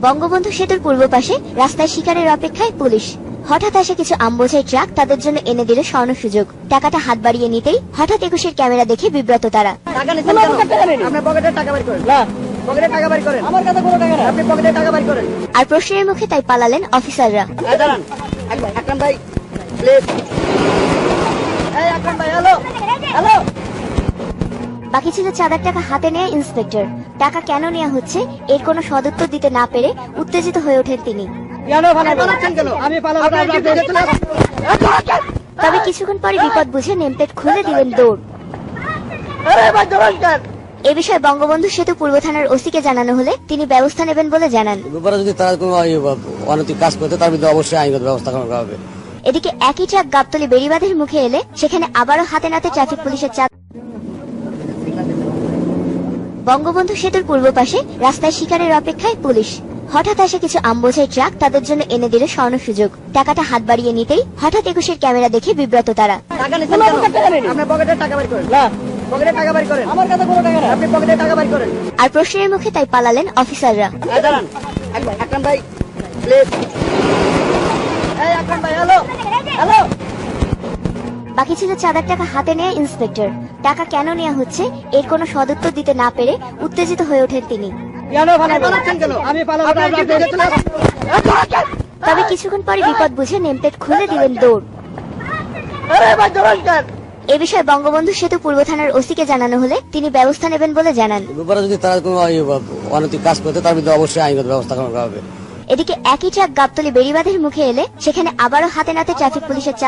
বঙ্গবন্ধু সেতুর পূর্ব পাশে রাস্তায় শিকারের অপেক্ষায় পুলিশ। হঠাৎ আসে কিছু আমবোঝাই ট্রাক তাদের জন্য এনে দিল স্বর্ণ সুযোগ। টাকাটা হাত বাড়িয়ে নিতেই হঠাৎ একুশের ক্যামেরা দেখে বিব্রত তারা। টাকা নিচ্ছেন কেন? আপনার পকেটে টাকা বের করেন। পকেটে টাকা বের করেন। আমার কাছে কোনো টাকা নেই। আপনি পকেটে টাকা বের করেন। আর প্রশ্নের মুখে তাই পালালেন অফিসাররা এই দাঁড়ান এক- আকরাম ভাই প্লিজ এই আকরাম ভাই হ্যালো হ্যালো বাকি ছিল চাঁদার টাকা হাতে নেয় ইন্সপেক্টর। টাকা কেন নেওয়া হচ্ছে এর কোনো সদুত্তর দিতে না পেরে উত্তেজিত হয়ে ওঠেন তিনি। তবে কিছুক্ষণ পরে বিপদ বুঝে নেমপ্লেট খুলে দিলেন দৌড়। আরে ভাই নমস্কার এ বিষয়ে বঙ্গবন্ধু সেতু পূর্ব থানার ওসিকে জানানো হলে তিনি ব্যবস্থা নেবেন বলে জানান। ব্যাপারে যদি তারা কোনো অনৈতিক কাজ করতে তার বিরুদ্ধে অবশ্যই আইনগত ব্যবস্থা গ্রহণ করা হবে। এদিকে একই ট্রাক গাবতলি বেড়িবাঁধের মুখে এলে সেখানে আবারও হাতে নাতে ট্রাফিক পুলিশের চাপ। বঙ্গবন্ধু সেতুর পূর্ব পাশে রাস্তায় শিকারের অপেক্ষায় পুলিশ। হঠাৎ আসে কিছু আমবোঝাই ট্রাক তাদের জন্য এনে দিল স্বর্ণ সুযোগ। টাকাটা হাত বাড়িয়ে নিতেই হঠাৎ একুশের ক্যামেরা দেখে বিব্রত তারা। আর প্রশ্নের মুখে তাই পালালেন অফিসাররা। ভাই প্লিজ এই ভাই হ্যালো। বাকি ছিল চাঁদার টাকা হাতে নেয় ইন্সপেক্টর। টাকা কেন নেওয়া হচ্ছে এর কোনো সদুত্তর দিতে না পেরে উত্তেজিত হয়ে ওঠেন তিনি। তবে কিছুক্ষণ পরে বিপদ বুঝে নেমপ্লেট খুলে দিলেন দৌড়। আরে ভাই নমস্কার এ বিষয়ে বঙ্গবন্ধু সেতু পূর্ব থানার ওসিকে জানানো হলে তিনি ব্যবস্থা নেবেন বলে জানান। যদি তারা কোনো অনৈতিক কাজ করতে তার বিরুদ্ধে অবশ্যই আইনগত ব্যবস্থা গ্রহণ করা হবে। এদিকে একই ট্রাক গাবতলি বেড়িবাঁধের মুখে এলে সেখানে আবারও হাতে নাতে ট্রাফিক পুলিশের